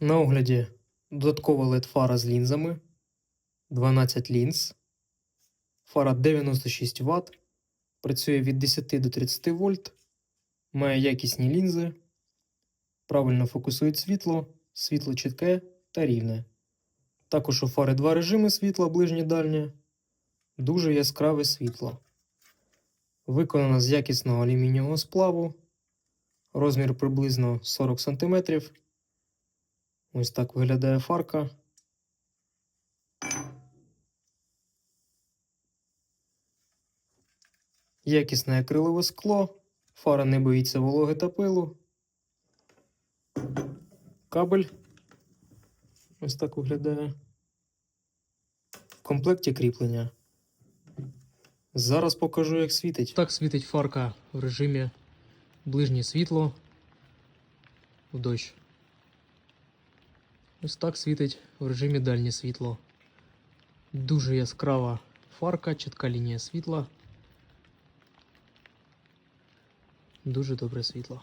На огляді додаткова LED-фара з лінзами. 12 лінз. Фара 96 Вт. Працює від 10 до 30 вольт. Має якісні лінзи. Правильно фокусує світло. Світло чітке та рівне. Також у фари два режими світла ближнє дальнє. Дуже яскраве світло. Виконана з якісного алюмінієвого сплаву. Розмір приблизно 40 см. Ось так виглядає фарка. Якісне акрилове скло. Фара не боїться вологи та пилу. Кабель. Ось так виглядає. В комплекті кріплення. Зараз покажу, як світить. Так світить фарка в режимі ближнє світло в дощ. Ось так світить в режимі дальнє світло. Дуже яскрава фарка, чітка лінія світла. Дуже добре світло.